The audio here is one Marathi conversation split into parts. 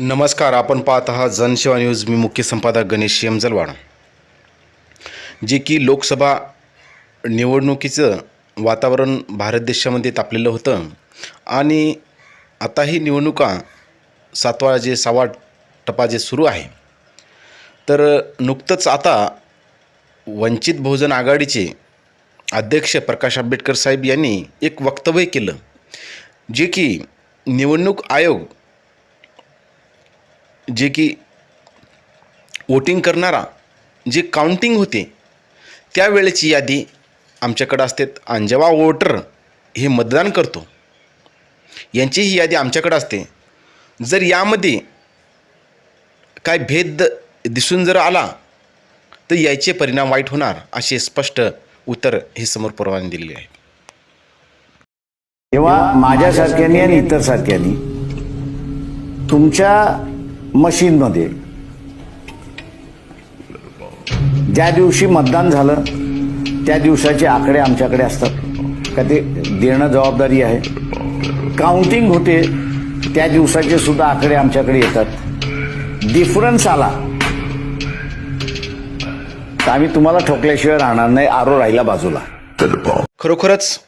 नमस्कार आपण पाहत आहात जनसेवा न्यूज. मी मुख्य संपादक गणेश यमजलवाड जे की लोकसभा निवडणुकीचं वातावरण भारत देशामध्ये तापलेलं होतं आणि आता ही निवडणुका सातवा जे सहावा टपा जे सुरू आहे तर नुकतंच आता वंचित बहुजन आघाडीचे अध्यक्ष प्रकाश आंबेडकर साहेब यांनी एक वक्तव्य केलं जे की निवडणूक आयोग जे की वोटिंग करणारा जे काउंटिंग होते त्यावेळेची यादी आमच्याकडं असते आणि जेव्हा वोटर हे मतदान करतो यांची ही यादी आमच्याकडं असते. जर यामध्ये काय भेद दिसून जर आला तर याचे परिणाम वाईट होणार असे स्पष्ट उत्तर हे समोर परवाने दिलेले आहे तेव्हा माझ्यासारख्याने आणि इतर सारख्यांनी तुमच्या मशीनमध्ये. ज्या दिवशी मतदान झालं त्या दिवसाचे आकडे आमच्याकडे असतात. का ते देणं जबाबदारी आहे. काउंटिंग होते त्या दिवसाचे सुद्धा आकडे आमच्याकडे येतात. डिफरन्स आला. तर आम्ही तुम्हाला ठोकल्याशिवाय राहणार नाही आरो राहिला बाजूला. खरोखरच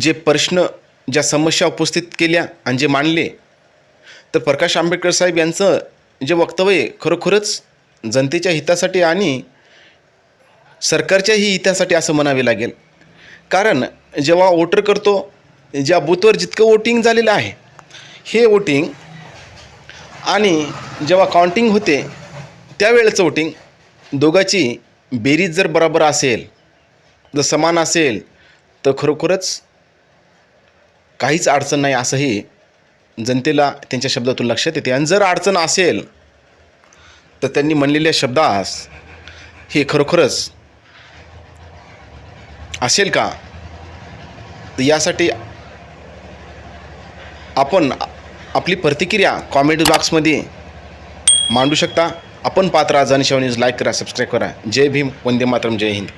जे प्रश्न ज्या समस्या उपस्थित केल्या आणि जे मांडले तर प्रकाश आंबेडकर साहेब यांचं जे वक्तव्य आहे खरोखरच जनतेच्या हितासाठी आणि सरकारच्याही हितासाठी असं म्हणावे लागेल. कारण जेव्हा वोटर करतो ज्या बूथवर जितकं वोटिंग झालेलं आहे हे वोटिंग आणि जेव्हा काउंटिंग होते त्यावेळेचं वोटिंग दोघाची बेरीज जर बरोबर असेल जर समान असेल तर खरोखरच काहीच अडचण नाही असंही जनतेला त्यांच्या शब्दातून लक्षात येते. आणि जर अडचण असेल तर त्यांनी म्हणलेल्या शब्दास हे खरोखरच असेल का? तर यासाठी आपण आपली प्रतिक्रिया कॉमेंट बॉक्समध्ये मांडू शकता. आपण पात्र जनसेवा न्यूज. लाईक करा सबस्क्राईब करा. जय भीम. वंदे मातरम. जय हिंद.